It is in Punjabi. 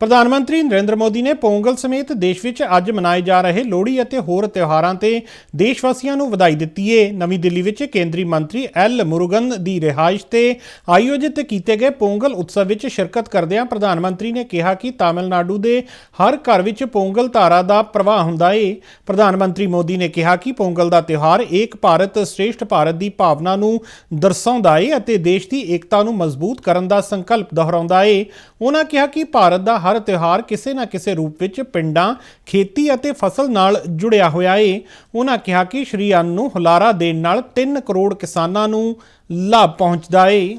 ਪ੍ਰਧਾਨ ਮੰਤਰੀ ਨਰਿੰਦਰ ਮੋਦੀ ਨੇ ਪੋਂਗਲ ਸਮੇਤ ਦੇਸ਼ ਵਿੱਚ ਅੱਜ ਮਨਾਏ ਜਾ ਰਹੇ ਲੋਹੜੀ ਅਤੇ ਹੋਰ ਤਿਉਹਾਰਾਂ ਤੇ ਦੇਸ਼ ਵਾਸੀਆਂ ਨੂੰ ਵਧਾਈ ਦਿੱਤੀ ਏ। ਨਵੀਂ ਦਿੱਲੀ ਵਿੱਚ ਕੇਂਦਰੀ ਮੰਤਰੀ ਐਲ ਮੁਰੂਗਨ ਦੀ ਰਿਹਾਇਸ਼ ਤੇ ਆਯੋਜਿਤ ਕੀਤੇ ਗਏ ਪੋਂਗਲ ਉਤਸਵ ਵਿੱਚ ਸ਼ਿਰਕਤ ਕਰਦਿਆਂ ਪ੍ਰਧਾਨ ਮੰਤਰੀ ਨੇ ਕਿਹਾ ਕਿ ਤਾਮਿਲਨਾਡੂ ਦੇ ਹਰ ਘਰ ਵਿੱਚ ਪੋਂਗਲ ਧਾਰਾ ਦਾ ਪ੍ਰਵਾਹ ਹੁੰਦਾ ਏ। ਪ੍ਰਧਾਨ ਮੰਤਰੀ ਮੋਦੀ ਨੇ ਕਿਹਾ ਕਿ ਪੋਂਗਲ ਦਾ ਤਿਉਹਾਰ ਏਕ ਭਾਰਤ ਸ੍ਰੇਸ਼ਠ ਭਾਰਤ ਦੀ ਭਾਵਨਾ ਨੂੰ ਦਰਸਾਉਂਦਾ ਏ ਅਤੇ ਦੇਸ਼ ਦੀ ਏਕਤਾ ਨੂੰ ਮਜ਼ਬੂਤ ਕਰਨ ਦਾ ਸੰਕਲਪ ਦੁਹਰਾਉਂਦਾ ਏ। ਉਹਨਾਂ ਕਿਹਾ ਕਿ ਭਾਰਤ ਭਾਰਤ ਦਾ ਹਰ ਤਿਉਹਾਰ ਕਿਸੇ ਨਾ ਕਿਸੇ ਰੂਪ ਵਿੱਚ ਪਿੰਡਾਂ, ਖੇਤੀ ਅਤੇ ਫਸਲ ਨਾਲ ਜੁੜਿਆ ਹੋਇਆ ਏ। ਉਹਨਾਂ ਕਿਹਾ ਕਿ ਸ਼੍ਰੀ ਅੰਨ ਨੂੰ ਹੁਲਾਰਾ ਦੇਣ ਨਾਲ 3 ਕਰੋੜ ਕਿਸਾਨਾਂ ਨੂੰ ਲਾਭ ਪਹੁੰਚਦਾ ਏ।